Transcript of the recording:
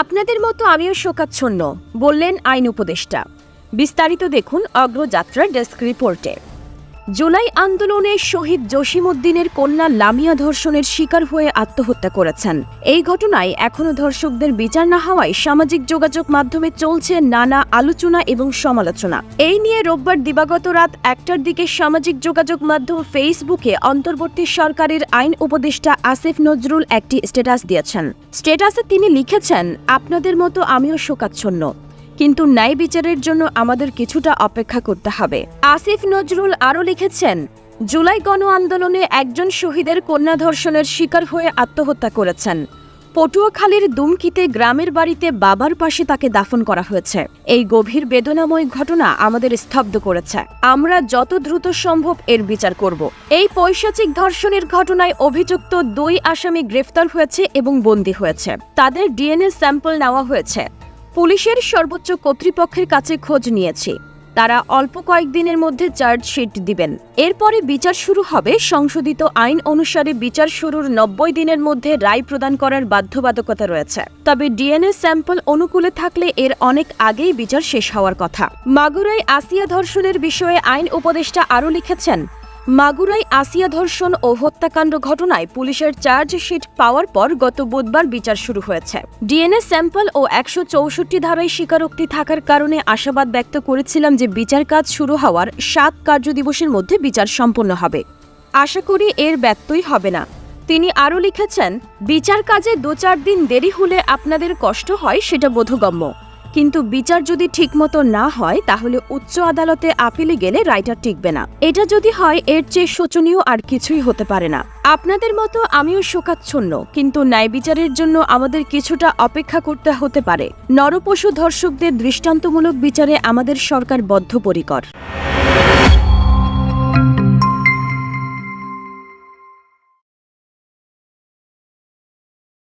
আপনাদের মতো আমিও শোকাচ্ছন্ন বললেন আইন উপদেষ্টা। বিস্তারিত দেখুন অগ্রযাত্রা ডেস্ক রিপোর্টে। জুলাই আন্দোলনে শহীদ জসিমউদ্দিনের কন্যা লামিয়া ধর্ষণের শিকার হয়ে আত্মহত্যা করেছেন। এই ঘটনায় এখনও ধর্ষকদের বিচার না হওয়ায় সামাজিক যোগাযোগ মাধ্যমে চলছে নানা আলোচনা এবং সমালোচনা। এই নিয়ে রোববার দিবাগত রাত একটার দিকে সামাজিক যোগাযোগ মাধ্যম ফেসবুকে অন্তর্বর্তী সরকারের আইন উপদেষ্টা আসিফ নজরুল একটি স্ট্যাটাস দিয়েছেন। স্ট্যাটাসে তিনি লিখেছেন, আপনাদের মতো আমিও শোকাচ্ছন্ন। কিন্তু ন্যায় বিচারের জন্য আমাদের কিছুটা অপেক্ষা করতে হবে। আসিফ নজরুল আরও লিখেছেন, জুলাই গণ আন্দোলনে একজন শহীদের কন্যা ধর্ষণের শিকার হয়ে আত্মহত্যা করেছেন। পটুয়াখালীর দুমকিতে গ্রামের বাড়িতে বাবার পাশে তাকে দাফন করা হয়েছে। এই গভীর বেদনাময় ঘটনা আমাদের স্তব্ধ করেছে। আমরা যত দ্রুত সম্ভব এর বিচার করব। এই পৈশাচিক ধর্ষণের ঘটনায় অভিযুক্ত দুই আসামি গ্রেফতার হয়েছে এবং বন্দী হয়েছে। তাদের ডিএনএ স্যাম্পল নেওয়া হয়েছে। পুলিশের সর্বোচ্চ কর্তৃপক্ষের কাছে খোঁজ নিয়েছি। তারা অল্প কয়েকদিনের মধ্যে চার্জশিট দিবেন। এরপরে বিচার শুরু হবে। সংশোধিত আইন অনুসারে বিচার শুরুর নব্বই দিনের মধ্যে রায় প্রদান করার বাধ্যবাধকতা রয়েছে। তবে ডিএনএ স্যাম্পল অনুকূলে থাকলে এর অনেক আগেই বিচার শেষ হওয়ার কথা। মাগুরায় আসিয়া ধর্ষণের বিষয়ে আইন উপদেষ্টা আরও লিখেছেন মাগুরাই আসিয়া ধর্ষণ ও হত্যাকাণ্ড ঘটনায় পুলিশের চার্জশিট পাওয়ার পর গত বুধবার বিচার শুরু হয়েছে। ডিএনএ স্যাম্পল ও একশো চৌষট্টি ধারায় স্বীকারোক্তি থাকার কারণে আশাবাদ ব্যক্ত করেছিলাম যে বিচার কাজ শুরু হওয়ার সাত কার্যদিবসের মধ্যে বিচার সম্পন্ন হবে। আশা করি এর ব্যত্যয় হবে না। তিনি আরও লিখেছেন, বিচার কাজে দু চার দিন দেরি হলে আপনাদের কষ্ট হয়, সেটা বোধগম্য। কিন্তু বিচার যদি ঠিকমতো না হয়, তাহলে উচ্চ আদালতে আপিলে গেলে রায়টা টিকবে না। এটা যদি হয়, এর চেয়ে শোচনীয় আর কিছুই হতে পারে না। আপনাদের মতো আমিও শোকাচ্ছন্ন, কিন্তু ন্যায় বিচারের জন্য আমাদের কিছুটা অপেক্ষা করতে হতে পারে। নরপশু ধর্ষকদের দৃষ্টান্তমূলক বিচারে আমাদের সরকার বদ্ধপরিকর।